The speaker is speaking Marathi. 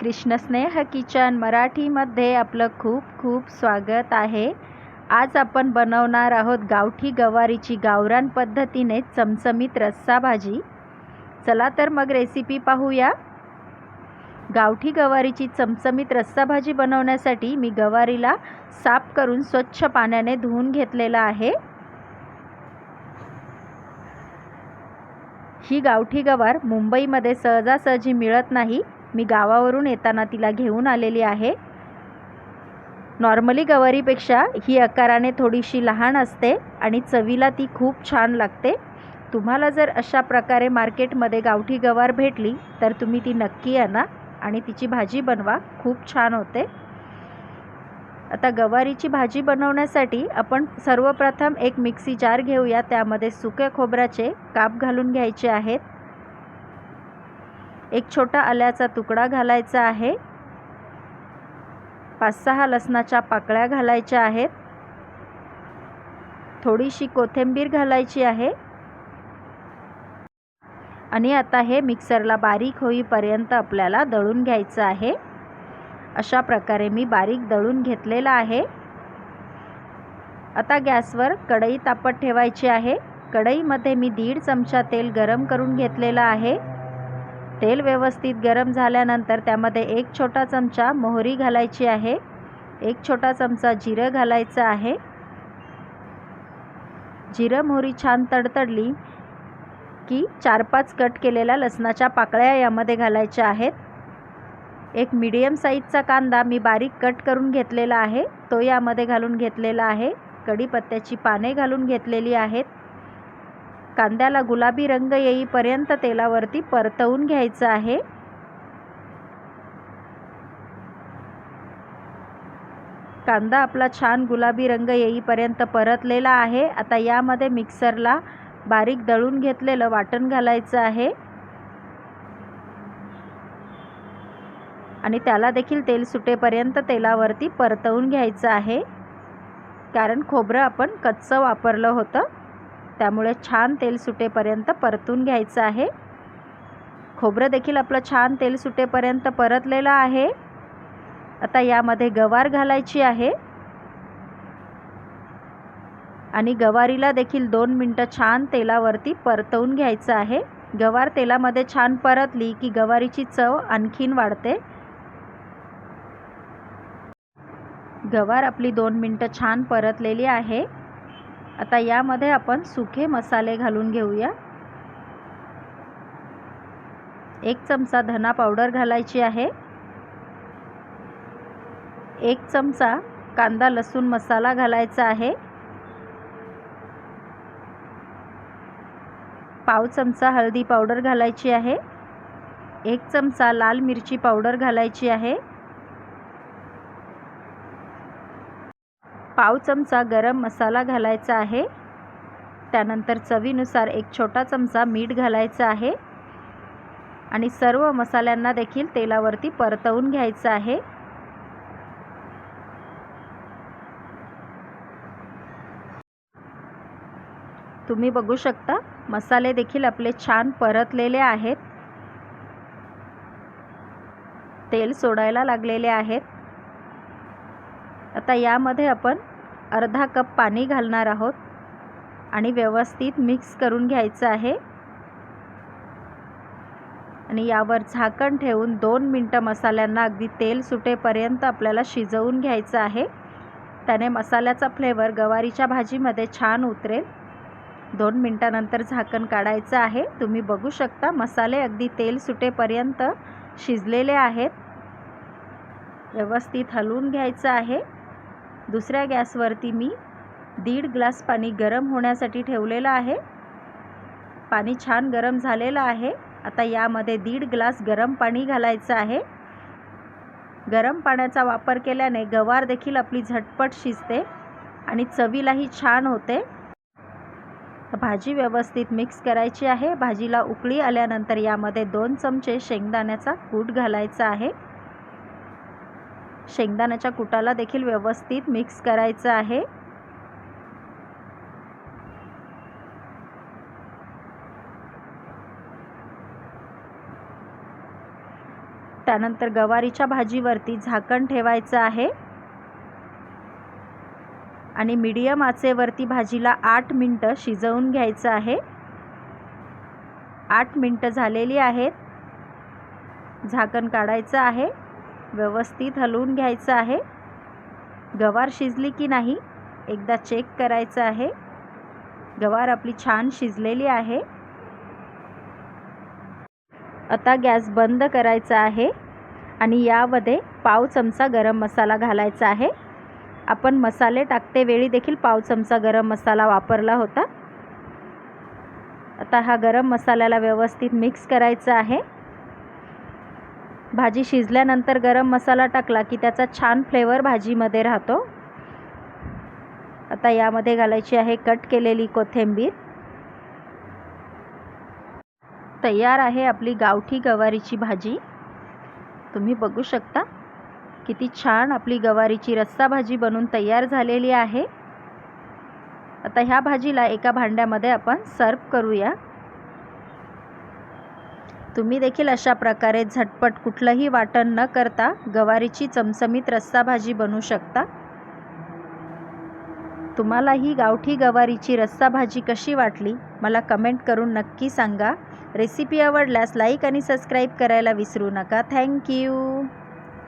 कृष्णस्नेह किचन मराठीमध्ये आपलं खूप खूप स्वागत आहे. आज आपण बनवणार आहोत गावठी गवारीची गावरान पद्धतीने चमचमीत रस्सा भाजी. चला तर मग रेसिपी पाहूया. गावठी गवारीची चमचमीत रस्सा भाजी बनवण्यासाठी मी गवारीला साफ करून स्वच्छ पाण्याने धुवून घेतलेला आहे. ही गावठी गवार मुंबईमध्ये सहजासहजी मिळत नाही. मी गावावरून येताना तिला घेऊन आलेली आहे. नॉर्मली गवारीपेक्षा ही आकाराने थोडीशी लहान असते आणि चवीला ती खूप छान लागते. तुम्हाला जर अशा प्रकारे मार्केटमध्ये गावठी गवार भेटली तर तुम्ही ती नक्की आणा आणि तिची भाजी बनवा. खूप छान होते. आता गवारीची भाजी बनवण्यासाठी आपण सर्वप्रथम एक मिक्सी जार घेऊया. त्यामध्ये सुक्या खोबऱ्याचे काप घालून घ्यायचे आहेत. एक छोटा आल्याचा तुकडा घालायचा आहे. पाच सहा लसणाच्या पाकळ्या घालायच्या आहेत. थोडीशी कोथिंबीर घालायची आहे. आणि आता हे मिक्सरला बारीक होईपर्यंत आपल्याला दळून घ्यायचं आहे. अशा प्रकारे मी बारीक दळून घेतलेला आहे. आता गॅसवर कढई तापत ठेवायची आहे. कढईमध्ये मी दीड चमचा तेल गरम करून घेतलेलं आहे. तेल व्यवस्थित गरम झाल्यानंतर त्यामध्ये एक छोटा चमचा मोहरी घालायची आहे. एक छोटा चमचा जिरं घालायचं आहे. जिरं मोहरी छान तडतडली की चार पाच कट केलेल्या लसणाच्या पाकळ्या यामध्ये घालायच्या आहेत. एक मीडियम साईजचा कांदा मी बारीक कट करून घेतलेला आहे. तो यामध्ये घालून घेतलेला आहे. कढीपत्त्याची पाने घालून घेतलेली आहेत. कांद्याला गुलाबी रंग येईपर्यंत तेलावरती परतवून घ्यायचं आहे. कांदा आपला छान गुलाबी रंग येईपर्यंत परतलेला आहे. आता यामध्ये मिक्सरला बारीक दळून घेतलेलं वाटण घालायचं आहे. आणि त्याला देखील तेल सुटेपर्यंत तेलावरती परतवून घ्यायचं आहे. कारण खोबरं आपण कच्चं वापरलं होतं. त्यामुळे छान तेल सुटेपर्यंत परतून घ्यायचं आहे. खोबरं देखील आपलं छान तेल सुटेपर्यंत परतलेलं आहे. आता यामध्ये गवार घालायची आहे. आणि गवारीला देखील दोन मिनटं छान तेलावरती परतवून घ्यायचं आहे. गवार तेलामध्ये छान परतली की गवारीची चव आणखीन वाढते. गवार आपली दोन मिनटं छान परतलेली आहे. आता यामध्ये आपण सुखे मसाले घालून घेऊया. एक चमचा धना पावडर घालायची आहे. एक चमचा कांदा लसूण मसाला घालायचा आहे. पाव चमचा हळदी पावडर घालायची आहे. एक चमचा लाल मिरची पावडर घालायची आहे. पाव चमचा गरम मसाला घालायचा आहे. त्यानंतर चवीनुसार एक छोटा चमचा मीठ घालायचं आहे. आणि सर्व मसाल्यांना देखील तेलावरती परतवून घ्यायचं आहे. तुम्ही बघू शकता मसाले देखील आपले छान परतलेले आहेत. तेल सोडायला लागलेले आहेत. आता यामध्ये आपण अर्धा कप पाणी घालणार आहोत आणि व्यवस्थित मिक्स करून घ्यायचं आहे. आणि यावर झाकण ठेवून दोन मिनटं मसाल्यांना अगदी तेल सुटेपर्यंत आपल्याला शिजवून घ्यायचं आहे. त्याने मसाल्याचा फ्लेवर गवारीच्या भाजीमध्ये छान उतरेल. दोन मिनटानंतर झाकण काढायचं आहे. तुम्ही बघू शकता मसाले अगदी तेल सुटेपर्यंत शिजलेले आहेत. व्यवस्थित हलवून घ्यायचं आहे. दुसऱ्या गॅसवरती मी दीड ग्लास पाणी गरम होण्यासाठी ठेवलेलं आहे. पाणी छान गरम झालेलं आहे. आता यामध्ये दीड ग्लास गरम पाणी घालायचं आहे. गरम पाण्याचा वापर केल्याने गवार देखील आपली झटपट शिजते आणि चवीलाही छान होते. भाजी व्यवस्थित मिक्स करायची आहे. भाजीला उकळी आल्यानंतर यामध्ये दोन चमचे शेंगदाण्याचा कूट घालायचा आहे. शेंगदाण्याच्या कुटाला देखील व्यवस्थित मिक्स करायचं आहे. त्यानंतर गवारीच्या भाजीवरती झाकण ठेवायचं आहे. आणि मीडियम आचेवरती भाजीला आठ मिनटं शिजवून घ्यायचं आहे. आठ मिनटं झालेली आहेत. झाकण काढायचं आहे. व्यवस्थित हलवून घ्यायचं आहे. गवार शिजली की नाही एकदा चेक करायचं आहे. गवार आपली छान शिजलेली आहे. आता गॅस बंद करायचा आहे आणि यामध्ये पाव चमचा गरम मसाला घालायचा आहे. आपण मसाले टाकते वेळी देखील पाव चमचा गरम मसाला वापरला होता. आता हा गरम मसाल्याला व्यवस्थित मिक्स करायचा आहे. भाजी शिजल्यानंतर गरम मसाला टाकला की त्याचा छान फ्लेवर भाजीमध्ये राहतो. आता यामध्ये घालायची आहे कट केलेली कोथिंबीर. तयार आहे आपली गावठी गवारीची भाजी. तुम्ही बघू शकता किती छान आपली गवारीची रस्सा भाजी बनून तयार झालेली आहे. आता ह्या भाजीला एका भांड्यामध्ये आपण सर्व करूया. तुम्ही देखील अशा प्रकारे झटपट कुठलंही वाटण न करता गवारीची चमचमीत रस्सा भाजी बनवू शकता. तुम्हाला ही गावठी गवारीची रस्सा भाजी कशी वाटली मला कमेंट करून नक्की सांगा. रेसिपी आवडल्यास लाईक आणि सबस्क्राईब करायला विसरू नका. थँक्यू